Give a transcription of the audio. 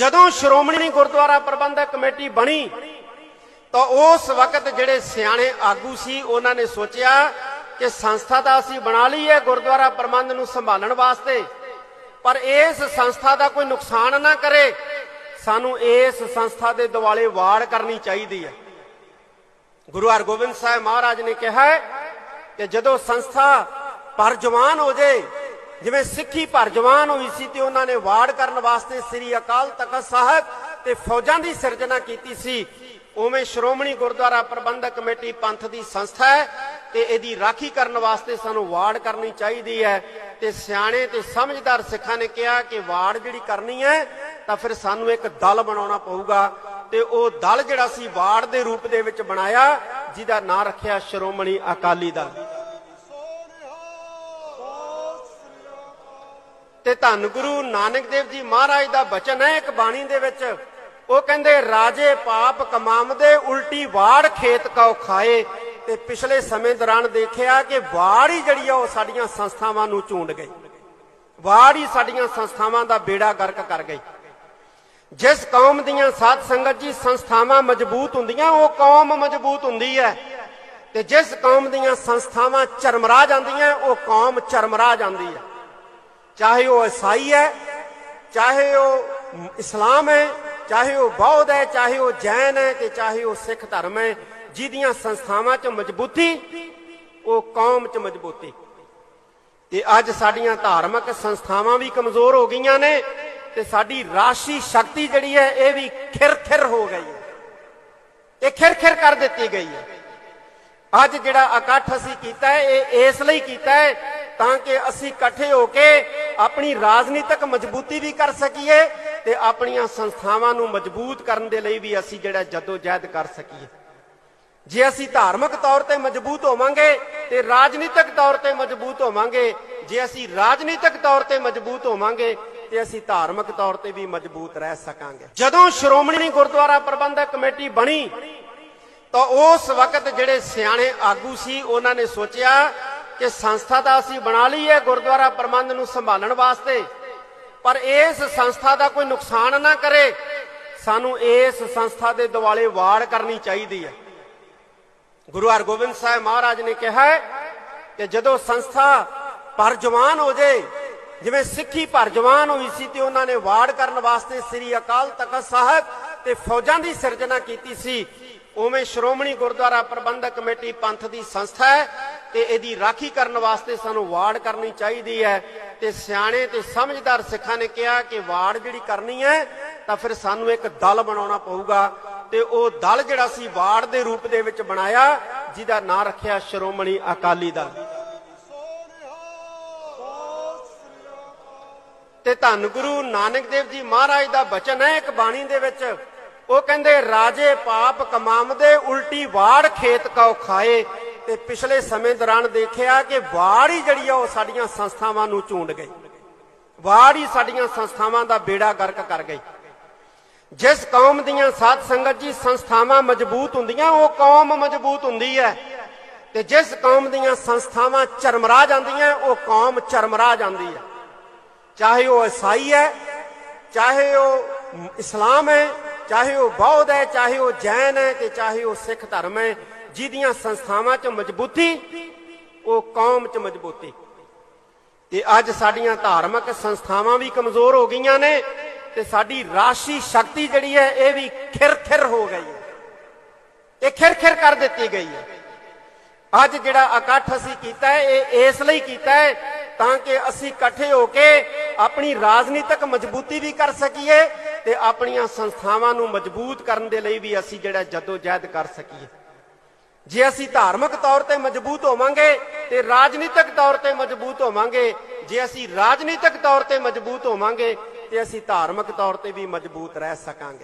ਜਦੋਂ ਸ਼੍ਰੋਮਣੀ ਗੁਰਦੁਆਰਾ ਪ੍ਰਬੰਧਕ ਕਮੇਟੀ ਬਣੀ, ਤਾਂ ਉਸ ਵਕਤ ਜਿਹੜੇ ਸਿਆਣੇ ਆਗੂ ਸੀ, ਉਹਨਾਂ ਨੇ ਸੋਚਿਆ ਕਿ ਸੰਸਥਾ ਤਾਂ ਅਸੀਂ ਬਣਾ ਲਈ ਹੈ ਗੁਰਦੁਆਰਾ ਪ੍ਰਬੰਧ ਨੂੰ ਸੰਭਾਲਣ ਵਾਸਤੇ, ਪਰ ਇਸ ਸੰਸਥਾ ਦਾ ਕੋਈ ਨੁਕਸਾਨ ਨਾ ਕਰੇ। ਸਾਨੂੰ ਇਸ ਸੰਸਥਾ ਦੇ ਦਿਵਾਲੇ ਵਾੜ ਕਰਨੀ ਚਾਹੀਦੀ ਹੈ। ਗੁਰੂ ਹਰਗੋਬਿੰਦ ਸਾਹਿਬ ਮਹਾਰਾਜ ਨੇ ਕਿਹਾ ਕਿ ਜਦੋਂ ਸੰਸਥਾ ਪਰ ਜਵਾਨ ਹੋ ਜਾਏ ਜਿਵੇਂ ਸਿੱਖੀ ਭਰ ਜਵਾਨ ਹੋਈ ਸੀ ਤੇ ਉਹਨਾਂ ਨੇ ਵਾੜ ਕਰਨ ਵਾਸਤੇ ਸ੍ਰੀ ਅਕਾਲ ਤਖਤ ਸਾਹਿਬ ਤੇ ਫੌਜਾਂ ਦੀ ਸਿਰਜਣਾ ਕੀਤੀ ਸੀ। ਉਵੇਂ ਸ਼੍ਰੋਮਣੀ ਗੁਰਦੁਆਰਾ ਪ੍ਰਬੰਧਕ ਕਮੇਟੀ ਪੰਥ ਦੀ ਸੰਸਥਾ ਹੈ ਤੇ ਇਹਦੀ ਰਾਖੀ ਕਰਨ ਵਾਸਤੇ ਸਾਨੂੰ ਵਾੜ ਕਰਨੀ ਚਾਹੀਦੀ ਹੈ। ਤੇ ਸਿਆਣੇ ਤੇ ਸਮਝਦਾਰ ਸਿੱਖਾਂ ਨੇ ਕਿਹਾ ਕਿ ਵਾੜ ਜਿਹੜੀ ਕਰਨੀ ਹੈ, ਤਾਂ ਫਿਰ ਸਾਨੂੰ ਇੱਕ ਦਲ ਬਣਾਉਣਾ ਪਊਗਾ। ਤੇ ਉਹ ਦਲ ਜਿਹੜਾ ਸੀ, ਵਾੜ ਦੇ ਰੂਪ ਦੇ ਵਿੱਚ ਬਣਾਇਆ, ਜਿਹਦਾ ਨਾਂ ਰੱਖਿਆ ਸ਼੍ਰੋਮਣੀ ਅਕਾਲੀ ਦਲ। ਤੇ ਧੰਨ ਗੁਰੂ ਨਾਨਕ ਦੇਵ ਜੀ ਮਹਾਰਾਜ ਦਾ ਬਚਨ ਹੈ ਇੱਕ ਬਾਣੀ ਦੇ ਵਿੱਚ। ਉਹ ਕਹਿੰਦੇ, ਰਾਜੇ ਪਾਪ ਕਮਾਮਦੇ ਉਲਟੀ ਵਾੜ ਖੇਤ ਕਉ ਖਾਏ। ਤੇ ਪਿਛਲੇ ਸਮੇਂ ਦੌਰਾਨ ਦੇਖਿਆ ਕਿ ਵਾੜ ਹੀ ਜਿਹੜੀ ਆ, ਉਹ ਸਾਡੀਆਂ ਸੰਸਥਾਵਾਂ ਨੂੰ ਚੂੰਡ ਗਈ। ਵਾੜ ਹੀ ਸਾਡੀਆਂ ਸੰਸਥਾਵਾਂ ਦਾ ਬੇੜਾ ਗਰਕ ਕਰ ਗਈ। ਜਿਸ ਕੌਮ ਦੀਆਂ ਸਾਧ ਸੰਗਤ ਜੀ ਸੰਸਥਾਵਾਂ ਮਜ਼ਬੂਤ ਹੁੰਦੀਆਂ, ਉਹ ਕੌਮ ਮਜ਼ਬੂਤ ਹੁੰਦੀ ਹੈ। ਤੇ ਜਿਸ ਕੌਮ ਦੀਆਂ ਸੰਸਥਾਵਾਂ ਚਰਮਰਾ ਜਾਂਦੀਆਂ, ਉਹ ਕੌਮ ਚਰਮਰਾ ਜਾਂਦੀ ਹੈ। ਚਾਹੇ ਉਹ ਈਸਾਈ ਹੈ, ਚਾਹੇ ਉਹ ਇਸਲਾਮ ਹੈ, ਚਾਹੇ ਉਹ ਬੌਧ ਹੈ, ਚਾਹੇ ਉਹ ਜੈਨ ਹੈ ਤੇ ਚਾਹੇ ਉਹ ਸਿੱਖ ਧਰਮ ਹੈ, ਜਿਹਦੀਆਂ ਸੰਸਥਾਵਾਂ 'ਚ ਮਜ਼ਬੂਤੀ, ਉਹ ਕੌਮ 'ਚ ਮਜ਼ਬੂਤੀ। ਤੇ ਅੱਜ ਸਾਡੀਆਂ ਧਾਰਮਿਕ ਸੰਸਥਾਵਾਂ ਵੀ ਕਮਜ਼ੋਰ ਹੋ ਗਈਆਂ ਨੇ ਤੇ ਸਾਡੀ ਰਾਸ਼ੀ ਸ਼ਕਤੀ ਜਿਹੜੀ ਹੈ, ਇਹ ਵੀ ਖਿਰ-ਖਿਰ ਹੋ ਗਈ ਹੈ। ਇਹ ਖਿਰ-ਖਿਰ ਕਰ ਦਿੱਤੀ ਗਈ ਹੈ। ਅੱਜ ਜਿਹੜਾ ਇਕੱਠ ਅਸੀਂ ਕੀਤਾ ਹੈ, ਇਹ ਇਸ ਲਈ ਕੀਤਾ ਹੈ ਤਾਂ ਕਿ ਅਸੀਂ ਇਕੱਠੇ ਹੋ ਕੇ ਆਪਣੀ ਰਾਜਨੀਤਿਕ ਮਜ਼ਬੂਤੀ ਵੀ ਕਰ ਸਕੀਏ ਤੇ ਆਪਣੀਆਂ ਸੰਸਥਾਵਾਂ ਨੂੰ ਮਜ਼ਬੂਤ ਕਰਨ ਦੇ ਲਈ ਵੀ ਅਸੀਂ ਜਿਹੜਾ ਜਦੋਜਹਿਦ ਕਰ ਸਕੀਏ। ਜੇ ਅਸੀਂ ਧਾਰਮਿਕ ਤੌਰ ਤੇ ਮਜ਼ਬੂਤ ਹੋਵਾਂਗੇ ਤੇ ਰਾਜਨੀਤਿਕ ਤੌਰ ਤੇ ਮਜ਼ਬੂਤ ਹੋਵਾਂਗੇ, ਜੇ ਅਸੀਂ ਰਾਜਨੀਤਿਕ ਤੌਰ ਤੇ ਮਜ਼ਬੂਤ ਹੋਵਾਂਗੇ, ਤੇ ਅਸੀਂ ਧਾਰਮਿਕ ਤੌਰ ਤੇ ਵੀ ਮਜ਼ਬੂਤ ਰਹਿ ਸਕਾਂਗੇ। ਜਦੋਂ ਸ਼੍ਰੋਮਣੀ ਗੁਰਦੁਆਰਾ ਪ੍ਰਬੰਧਕ ਕਮੇਟੀ ਬਣੀ, ਤਾਂ ਉਸ ਵਕਤ ਜਿਹੜੇ ਸਿਆਣੇ ਆਗੂ ਸੀ, ਉਹਨਾਂ ਨੇ ਸੋਚਿਆ ਕਿ ਸੰਸਥਾ ਤਾਂ ਅਸੀਂ ਬਣਾ ਲਈ ਹੈ ਗੁਰਦੁਆਰਾ ਪ੍ਰਬੰਧ ਨੂੰ ਸੰਭਾਲਣ ਵਾਸਤੇ। ਪਰ ਇਸ ਸੰਸਥਾ ਦਾ ਕੋਈ ਨੁਕਸਾਨ ਨਾ ਕਰੇ। ਸਾਨੂੰ ਇਸ ਸੰਸਥਾ ਦੇ ਦਿਵਾਲੇ ਵਾੜ ਕਰਨੀ ਚਾਹੀਦੀ ਹੈ। ਗੁਰੂ ਹਰਗੋਬਿੰਦ ਸਾਹਿਬ ਮਹਾਰਾਜ ਨੇ ਕਿਹਾ ਕਿ ਜਦੋਂ ਸੰਸਥਾ ਪਰ ਜਵਾਨ ਹੋ ਜਾਏ ਜਿਵੇਂ ਸਿੱਖੀ ਭਰ ਜਵਾਨ ਹੋਈ ਸੀ ਤੇ ਉਹਨਾਂ ਨੇ ਵਾੜ ਕਰਨ ਵਾਸਤੇ ਸ੍ਰੀ ਅਕਾਲ ਤਖਤ ਸਾਹਿਬ ਤੇ ਫੌਜਾਂ ਦੀ ਸਿਰਜਣਾ ਕੀਤੀ ਸੀ, ਉਵੇਂ ਸ਼੍ਰੋਮਣੀ ਗੁਰਦੁਆਰਾ ਪ੍ਰਬੰਧਕ ਕਮੇਟੀ ਪੰਥ ਦੀ ਸੰਸਥਾ ਹੈ। ਤੇ ਇਹਦੀ ਰਾਖੀ ਕਰਨ ਵਾਸਤੇ ਸਾਨੂੰ ਵਾੜ ਕਰਨੀ ਚਾਹੀਦੀ ਹੈ। ਤੇ ਸਿਆਣੇ ਤੇ ਸਮਝਦਾਰ ਸਿੱਖਾਂ ਨੇ ਕਿਹਾ ਕਿ ਵਾੜ ਜਿਹੜੀ ਕਰਨੀ ਹੈ, ਤਾਂ ਫਿਰ ਸਾਨੂੰ ਇੱਕ ਦਲ ਬਣਾਉਣਾ ਪਊਗਾ। ਤੇ ਉਹ ਦਲ ਜਿਹੜਾ ਸੀ ਵਾਰਡ ਦੇ ਰੂਪ ਦੇ ਵਿੱਚ ਬਣਾਇਆ, ਜਿਹਦਾ ਨਾਂ ਰੱਖਿਆ ਸ਼੍ਰੋਮਣੀ ਅਕਾਲੀ ਦਲ। ਤੇ ਧੰਨ ਗੁਰੂ ਨਾਨਕ ਦੇਵ ਜੀ ਮਹਾਰਾਜ ਦਾ ਬਚਨ ਹੈ ਇੱਕ ਬਾਣੀ ਦੇ ਵਿੱਚ। ਉਹ ਕਹਿੰਦੇ, ਰਾਜੇ ਪਾਪ ਕਮਾਮਦੇ ਉਲਟੀ ਵਾੜ ਖੇਤ ਕਉ ਖਾਏ। ਤੇ ਪਿਛਲੇ ਸਮੇਂ ਦੌਰਾਨ ਦੇਖਿਆ ਕਿ ਵਾੜ ਹੀ ਜਿਹੜੀ ਆ ਉਹ ਸਾਡੀਆਂ ਸੰਸਥਾਵਾਂ ਨੂੰ ਚੂੰਡ ਗਈ। ਵਾੜ ਹੀ ਸਾਡੀਆਂ ਸੰਸਥਾਵਾਂ ਦਾ ਬੇੜਾ ਗਰਕ ਕਰ ਗਈ। ਜਿਸ ਕੌਮ ਦੀਆਂ ਸਾਧ ਸੰਗਤ ਜੀ ਸੰਸਥਾਵਾਂ ਮਜ਼ਬੂਤ ਹੁੰਦੀਆਂ, ਉਹ ਕੌਮ ਮਜ਼ਬੂਤ ਹੁੰਦੀ ਹੈ। ਤੇ ਜਿਸ ਕੌਮ ਦੀਆਂ ਸੰਸਥਾਵਾਂ ਚਰਮਰਾ ਜਾਂਦੀਆਂ, ਉਹ ਕੌਮ ਚਰਮਰਾ ਜਾਂਦੀ ਹੈ। ਚਾਹੇ ਉਹ ਈਸਾਈ ਹੈ, ਚਾਹੇ ਉਹ ਇਸਲਾਮ ਹੈ ਚਾਹੇ ਉਹ ਬੌਧ ਹੈ, ਚਾਹੇ ਉਹ ਜੈਨ ਹੈ ਤੇ ਚਾਹੇ ਉਹ ਸਿੱਖ ਧਰਮ ਹੈ, ਜਿਹਦੀਆਂ ਸੰਸਥਾਵਾਂ 'ਚ ਮਜ਼ਬੂਤੀ, ਉਹ ਕੌਮ 'ਚ ਮਜ਼ਬੂਤੀ। ਤੇ ਅੱਜ ਸਾਡੀਆਂ ਧਾਰਮਿਕ ਸੰਸਥਾਵਾਂ ਵੀ ਕਮਜ਼ੋਰ ਹੋ ਗਈਆਂ ਨੇ ਤੇ ਸਾਡੀ ਰਾਸ਼ੀ ਸ਼ਕਤੀ ਜਿਹੜੀ ਹੈ, ਇਹ ਵੀ ਖਿਰ-ਖਿਰ ਹੋ ਗਈ ਹੈ। ਇਹ ਖਿਰ-ਖਿਰ ਕਰ ਦਿੱਤੀ ਗਈ ਹੈ। ਅੱਜ ਜਿਹੜਾ ਇਕੱਠ ਅਸੀਂ ਕੀਤਾ ਹੈ, ਇਹ ਇਸ ਲਈ ਕੀਤਾ ਹੈ ਤਾਂ ਕਿ ਅਸੀਂ ਇਕੱਠੇ ਹੋ ਕੇ ਆਪਣੀ ਰਾਜਨੀਤਿਕ ਮਜ਼ਬੂਤੀ ਵੀ ਕਰ ਸਕੀਏ ਤੇ ਆਪਣੀਆਂ ਸੰਸਥਾਵਾਂ ਨੂੰ ਮਜ਼ਬੂਤ ਕਰਨ ਦੇ ਲਈ ਵੀ ਅਸੀਂ ਜਿਹੜਾ ਜਦੋਜਹਿਦ ਕਰ ਸਕੀਏ। ਜੇ ਅਸੀਂ ਧਾਰਮਿਕ ਤੌਰ ਤੇ ਮਜ਼ਬੂਤ ਹੋਵਾਂਗੇ ਤੇ ਰਾਜਨੀਤਿਕ ਤੌਰ ਤੇ ਮਜ਼ਬੂਤ ਹੋਵਾਂਗੇ, ਜੇ ਅਸੀਂ ਰਾਜਨੀਤਿਕ ਤੌਰ ਤੇ ਮਜ਼ਬੂਤ ਹੋਵਾਂਗੇ, ਤੇ ਅਸੀਂ ਧਾਰਮਿਕ ਤੌਰ ਤੇ ਵੀ ਮਜ਼ਬੂਤ ਰਹਿ ਸਕਾਂਗੇ।